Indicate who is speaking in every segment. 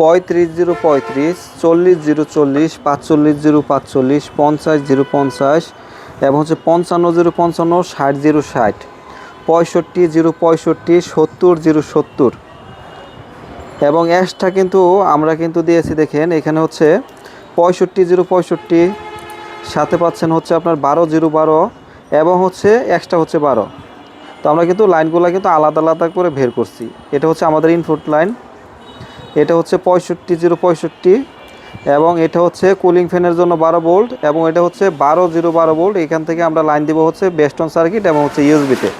Speaker 1: পঁয়ত্রিশ জিরো পঁয়ত্রিশ, চল্লিশ জিরো চল্লিশ, পাঁচচল্লিশ জিরো পাঁচচল্লিশ, পঞ্চাশ জিরো পঞ্চাশ এবং হচ্ছে পঞ্চান্ন জিরো পঞ্চান্ন, ষাট জিরো ষাট, পঁয়ষট্টি জিরো পঁয়ষট্টি, সত্তর জিরো সত্তর। এবং অ্যাশটা কিন্তু আমরা কিন্তু দিয়েছি, দেখেন, এখানে হচ্ছে পঁয়ষট্টি জিরো পঁয়ষট্টি, সাথে পাচ্ছেন হচ্ছে আপনার বারো জিরো বারো এবং হচ্ছে এক্সট্রা হচ্ছে বারো। তো আমরা কিন্তু লাইনগুলো কিন্তু আলাদা আলাদা করে বের করছি। এটা হচ্ছে আমাদের ইনপুট লাইন এটা হচ্ছে পঁয়ষট্টি জিরো পঁয়ষট্টি এবং এটা হচ্ছে কুলিং ফ্যানের জন্য বারো বোল্ট এবং এটা হচ্ছে বারো জিরো বারো বোল্ট। এখান থেকে আমরা লাইন দিব হচ্ছে বেস্টন সার্কিট এবং হচ্ছে ইউএসবিতে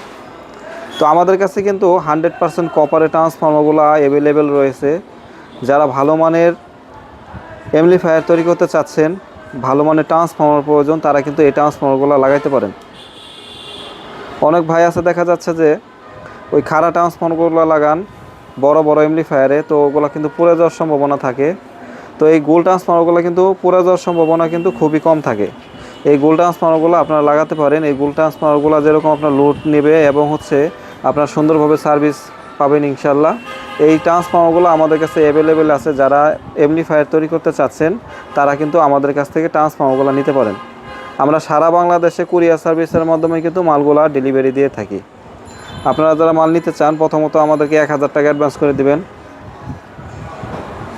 Speaker 1: তো। আমাদের কাছে কিন্তু হান্ড্রেড পার্সেন্ট কপারের ট্রান্সফর্মারগুলো অ্যাভেলেবেল রয়েছে। যারা ভালো মানের এমলিফায়ার তৈরি করতে চাচ্ছেন, ভালো মানের ট্রান্সফর্মার প্রয়োজন, তারা কিন্তু এই ট্রান্সফর্মারগুলো লাগাইতে পারেন। অনেক ভাই আছে, দেখা যাচ্ছে যে ওই খাড়া ট্রান্সফর্মারগুলো লাগান। বড় বড় এমলিফায়ারে তো ওগুলো কিন্তু পুড়ে যাওয়ার সম্ভাবনা থাকে। তো এই গোল ট্রান্সফর্মারগুলো কিন্তু পুড়ে যাওয়ার সম্ভাবনা কিন্তু খুবই কম থাকে। এই গোল ট্রান্সফর্মারগুলো আপনারা লাগাতে পারেন। এই গোল ট্রান্সফর্মারগুলো যেরকম আপনার লোড নেবে এবং হচ্ছে আপনার সুন্দরভাবে সার্ভিস পাবেন ইনশাল্লাহ এই ট্রান্সফর্মারগুলো আমাদের কাছে অ্যাভেলেবেল আছে। যারা এমনিফায়ার তৈরি করতে চাচ্ছেন, তারা কিন্তু আমাদের কাছ থেকে ট্রান্সফর্মারগুলো নিতে পারেন। আমরা সারা বাংলাদেশে কুরিয়ার সার্ভিসের মাধ্যমে কিন্তু মালগুলা ডেলিভারি দিয়ে থাকি। আপনারা যারা মাল নিতে চান, প্রথমত আমাদেরকে এক হাজার টাকা অ্যাডভান্স করে দিবেন।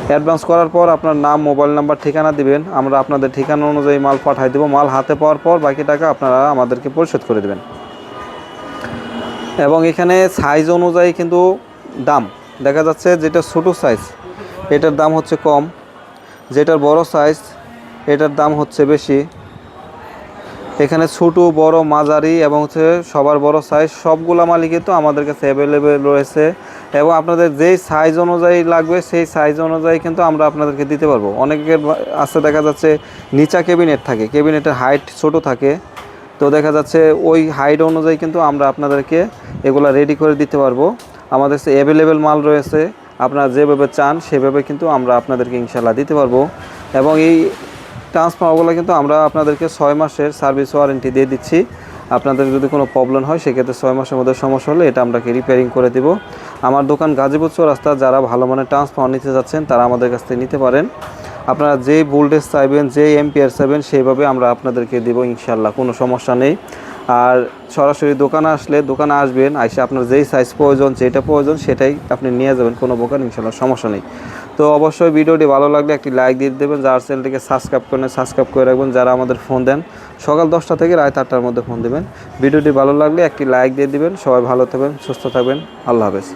Speaker 1: অ্যাডভান্স করার পর আপনার নাম মোবাইল নাম্বার ঠিকানা দিবেন। আমরা আপনাদের ঠিকানা অনুযায়ী মাল পাঠাই দেবো। মাল হাতে পাওয়ার পর বাকি টাকা আপনারা আমাদেরকে পরিশোধ করে দেবেন। এবং এখানে সাইজ অনুযায়ী কিন্তু দাম। দেখা যাচ্ছে যেটা ছোটো সাইজ এটার দাম হচ্ছে কম। যেটার বড় সাইজ এটার দাম হচ্ছে বেশি। এখানে ছোট, বড়, মাঝারি এবং হচ্ছে সবার বড় সাইজ সবগুলা মালই কিন্তু আমাদের কাছে অ্যাভেলেবেল রয়েছে এবং আপনাদের যেই সাইজ অনুযায়ী লাগবে সেই সাইজ অনুযায়ী কিন্তু আমরা আপনাদেরকে দিতে পারব। অনেকের আছে দেখা যাচ্ছে নিচা ক্যাবিনেট থাকে ক্যাবিনেটের হাইট ছোট থাকে। তো দেখা যাচ্ছে ওই হাইট অনুযায়ী কিন্তু আমরা আপনাদেরকে এগুলা রেডি করে দিতে পারব। আমাদের কাছে অ্যাভেলেবেল মাল রয়েছে, আপনারা যেভাবে চান সেভাবে কিন্তু আমরা আপনাদেরকে ইনশাল্লাহ দিতে পারব। এবং এই ট্রান্সফর্মারগুলো কিন্তু আমরা আপনাদেরকে ছয় মাসের সার্ভিস ওয়ারেন্টি দিয়ে দিচ্ছি। আপনাদের যদি কোনো প্রবলেম হয়, সেক্ষেত্রে ছয় মাসের মধ্যে সমস্যা হলে এটা আমরা রিপেয়ারিং করে দেব। আমার দোকান গাজীপুর চৌরাস্তা, যারা ভালো মানের ট্রান্সফর্মার নিতে যাচ্ছেন, তারা আমাদের কাছ থেকে নিতে পারেন। আপনারা যেই ভোল্টেজ চাইবেন, যেই এমপিআর চাইবেন, সেইভাবে আমরা আপনাদেরকে দেবো ইনশাল্লাহ কোনো সমস্যা নেই। আর সরাসরি দোকানে আসলে, দোকানে আসবেন, আইসে আপনার যেই সাইজ প্রয়োজন, যেটা প্রয়োজন, সেটাই আপনি নিয়ে যাবেন, কোনো প্রকার ইনশাল্লাহ সমস্যা নেই। তো অবশ্যই ভিডিওটি ভালো লাগলে একটি লাইক দিয়ে দেবেন, যার চ্যানেলটিকে সাবস্ক্রাইব করেন সাবস্ক্রাইব করে রাখবেন, যারা আমাদের ফোন দেন, সকাল দশটা থেকে রাত আটটার মধ্যে ফোন দেবেন। ভিডিওটি ভালো লাগলে একটি লাইক দিয়ে দিবেন, সবাই ভালো থাকবেন, সুস্থ থাকবেন, আল্লাহ হাফেজ।